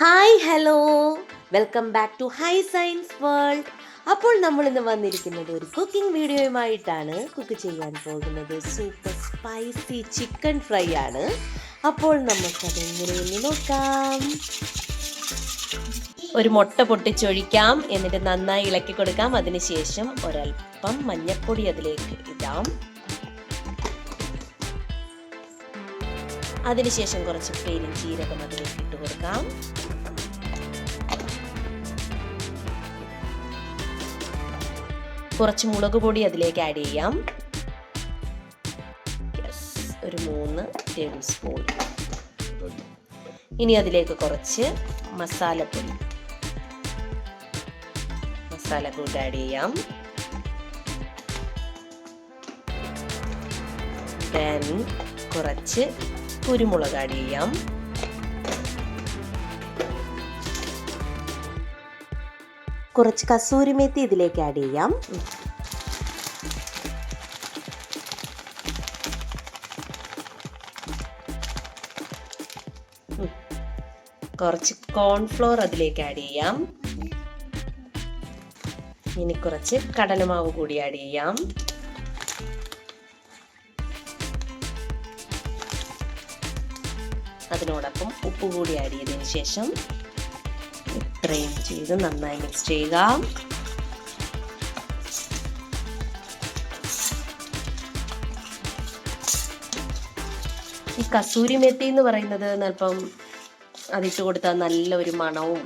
Hi hello. Welcome back to high science world. അപ്പോൾ നമ്മൾ ഇന്ന് വന്നിരിക്കുന്നത് ഒരു കുക്കിംഗ് വീഡിയോയുമായിട്ടാണ്. കുക്ക് ചെയ്യാൻ പോകുന്നത് സൂപ്പർ സ്പൈസി ചിക്കൻ ഫ്രൈ ആണ്. അപ്പോൾ നമുക്ക് എങ്ങനെയെന്ന് നോക്കാം. ഒരു മുട്ട പൊട്ടിച്ചൊഴിക്കാം എന്നിട്ട് നന്നായി ഇളക്കി കൊടുക്കാം. അതിനുശേഷം ഒരൽപ്പം മഞ്ഞൾപ്പൊടി അതിലേക്ക് ഇടാം. അതിനുശേഷം കുറച്ച് പേരും ജീരകം അതിലേക്ക് ഇട്ട് കൊടുക്കാം. കുറച്ച് മുളക് പൊടി അതിലേക്ക് ആഡ് ചെയ്യാം. ഒരു മൂന്ന് ടേബിൾ സ്പൂൺ ഇനി അതിലേക്ക് കുറച്ച് മസാലപ്പൊടി. മസാല കൂട്ട് ആഡ് ചെയ്യാം കുറച്ച് കുരുമുളക് ആഡ് ചെയ്യാം. കുറച്ച് കസൂരി മേത്തി ഇതിലേക്ക് ആഡ് ചെയ്യാം. കുറച്ച് കോൺഫ്ലോർ അതിലേക്ക് ആഡ് ചെയ്യാം ഇനി കുറച്ച് കടലമാവ് കൂടി ആഡ് ചെയ്യാം അതിനോടൊപ്പം ഉപ്പ് കൂടി ആഡ് ചെയ്തതിന് ശേഷം ഇത്രയും ചെയ്ത് നന്നായി മിക്സ് ചെയ്യുക. ഈ കസൂരി മെത്തി എന്ന് പറയുന്നത് അല്പം അതിട്ട് കൊടുത്താൽ നല്ല ഒരു മണവും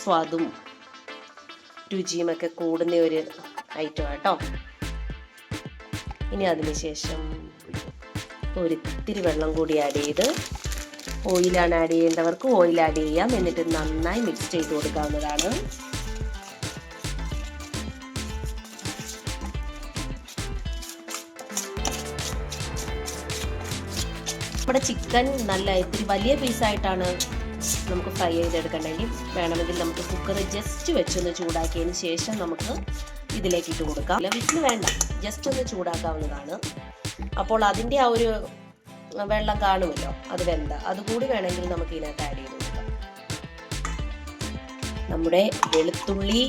സ്വാദും രുചിയും ഒക്കെ കൂടുന്ന ഒരു ഐറ്റം കേട്ടോ ഇനി അതിനുശേഷം ഒരിത്തിരി വെള്ളം കൂടി ആഡ് ചെയ്ത് ഓയിലാണ് ആഡ് ചെയ്യേണ്ടവർക്ക് ഓയിൽ ആഡ് ചെയ്യാം. എന്നിട്ട് നന്നായി മിക്സ് ചെയ്ത് കൊടുക്കാവുന്നതാണ്. നമ്മുടെ ചിക്കൻ നല്ല ഇത്തിരി വലിയ പീസായിട്ടാണ് നമുക്ക് ഫ്രൈ ചെയ്തെടുക്കണമെങ്കിൽ വേണമെങ്കിൽ നമുക്ക് കുക്കർ ജസ്റ്റ് വെച്ചൊന്ന് ചൂടാക്കിയതിന് ശേഷം നമുക്ക് ഇതിലേക്ക് ഇട്ട് കൊടുക്കാം. വിസിൽ വേണ്ട. ജസ്റ്റ് ഒന്ന് ചൂടാക്കാവുന്നതാണ്. അപ്പോൾ അതിന്റെ ആ ഒരു വെള്ളം കാണുമല്ലോ അത് വെന്ത. അതുകൂടി വേണമെങ്കിൽ നമുക്ക് ഇതിനകത്ത് ആഡ് ചെയ്ത് കൊടുക്കാം. നമ്മുടെ വെളുത്തുള്ളി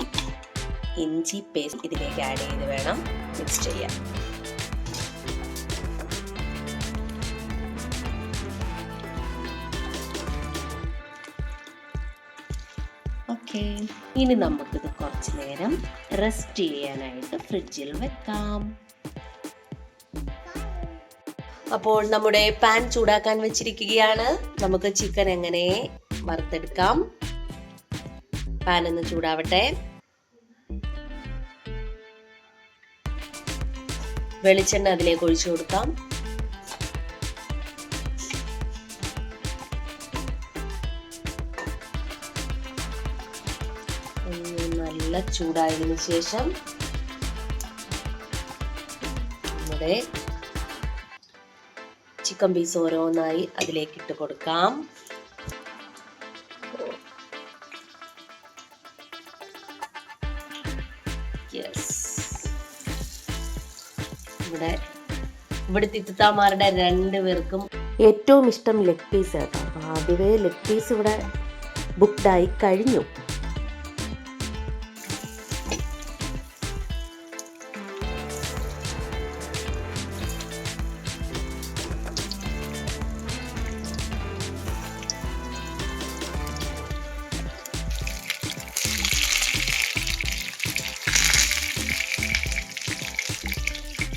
ഇഞ്ചി പേസ്റ്റ് ഇതിലേക്ക് ആഡ് ചെയ്ത് വേണം മിക്സ് ചെയ്യാൻ. ഇനി നമുക്കിത് കുറച്ച് നേരം റെസ്റ്റ് ചെയ്യാനായിട്ട് ഫ്രിഡ്ജിൽ വെക്കാം. അപ്പോൾ നമ്മുടെ പാൻ ചൂടാക്കാൻ വെച്ചിരിക്കുകയാണ്. നമുക്ക് ചിക്കൻ എങ്ങനെ വറുത്തെടുക്കാം. പാൻ ഒന്ന് ചൂടാവട്ടെ. വെളിച്ചെണ്ണ അതിലേക്ക് ഒഴിച്ചു കൊടുക്കാം. നല്ല ചൂടായതിനു ശേഷം നമ്മുടെ ചിക്കൻ പീസ് ഓരോന്നായി അതിലേക്ക് ഇട്ട് കൊടുക്കാം. യെസ് ഇവിടെ ഇവിടുത്തെ രണ്ട് പേർക്കും ഏറ്റവും ഇഷ്ടം ലെഗ് പീസ് കേട്ടോ ആദ്യമേ ലെഗ് പീസ് ഇവിടെ ബുക്ക്ഡായി കഴിഞ്ഞു.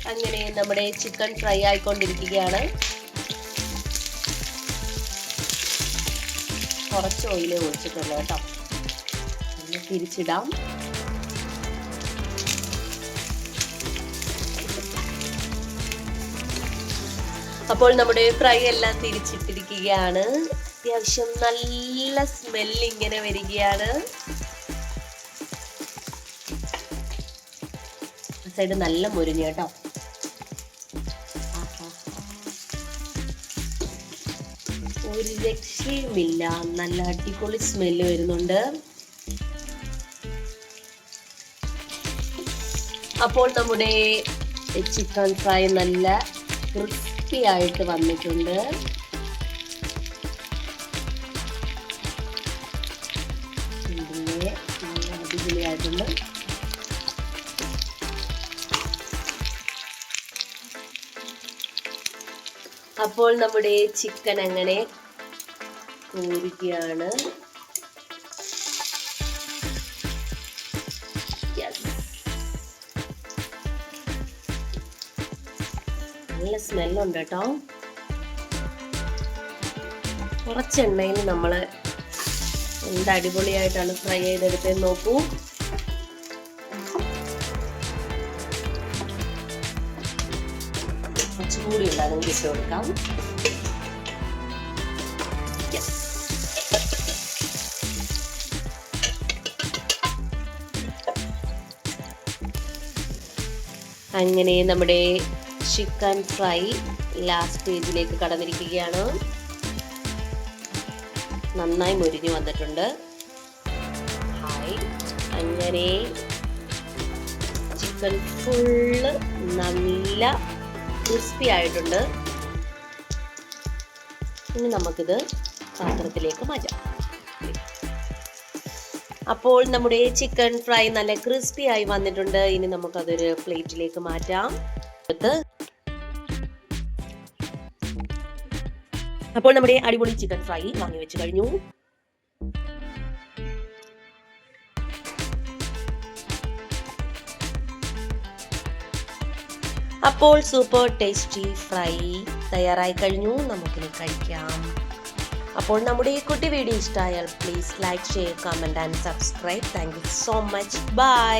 അങ്ങനെ നമ്മുടെ ചിക്കൻ ഫ്രൈ ആയിക്കൊണ്ടിരിക്കുകയാണ്. കുറച്ച് ഓയിലേ ഒഴിച്ചിട്ടുള്ളൂ കേട്ടോ. തിരിച്ചിടാം. അപ്പോൾ നമ്മുടെ ഫ്രൈ എല്ലാം തിരിച്ചിട്ടിരിക്കുകയാണ്. അത്യാവശ്യം നല്ല സ്മെല്ല് ഇങ്ങനെ വരികയാണ്. സൈഡ് നല്ല മുരിഞ്ഞ കേട്ടോ. ഒരു രക്ഷയുമില്ല. നല്ല അടിപൊളി സ്മെല്ല് വരുന്നുണ്ട്. അപ്പോൾ നമ്മുടെ ചിക്കൻ ഫ്രൈ നല്ല ക്രിസ്പി ആയിട്ട് വന്നിട്ടുണ്ട്. ആയിട്ടുണ്ട് അപ്പോൾ നമ്മുടെ ചിക്കൻ അങ്ങനെ കോരുകയാണ്. നല്ല സ്മെല്ലുണ്ട് കേട്ടോ. കുറച്ച് എണ്ണയിൽ നമ്മൾ എന്ത് അടിപൊളിയായിട്ടാണ് ഫ്രൈ ചെയ്തെടുത്തത് നോക്കൂ. കുറച്ചുകൂടി ഉണ്ടാകും. ഇട്ട് കൊടുക്കാം. അങ്ങനെ നമ്മുടെ ചിക്കൻ ഫ്രൈ ലാസ്റ്റ് സ്റ്റേജിലേക്ക് കടന്നിരിക്കുകയാണ്. നന്നായി മുരിഞ്ഞു വന്നിട്ടുണ്ട്. ഹായ് അങ്ങനെ ചിക്കൻ ഫുള്ള് നല്ല ക്രിസ്പി ആയിട്ടുണ്ട്. ഇനി നമുക്കിത് പാത്രത്തിലേക്ക് മാറ്റാം. അപ്പോൾ നമ്മുടെ ചിക്കൻ ഫ്രൈ നല്ല ക്രിസ്പി ആയി വന്നിട്ടുണ്ട്. ഇനി നമുക്കതൊരു പ്ലേറ്റിലേക്ക് മാറ്റാം. അപ്പോൾ നമ്മുടെ അടിപൊളി ചിക്കൻ ഫ്രൈ വാങ്ങി വെച്ച് കഴിഞ്ഞു. അപ്പോൾ സൂപ്പർ ടേസ്റ്റി ഫ്രൈ തയ്യാറായി കഴിഞ്ഞു. നമുക്കിനി കഴിക്കാം. അപ്പോൾ നമ്മുടെ ഈ കുട്ടി വീഡിയോ ഇഷ്ടമായാൽ please like share comment and subscribe thank you so much bye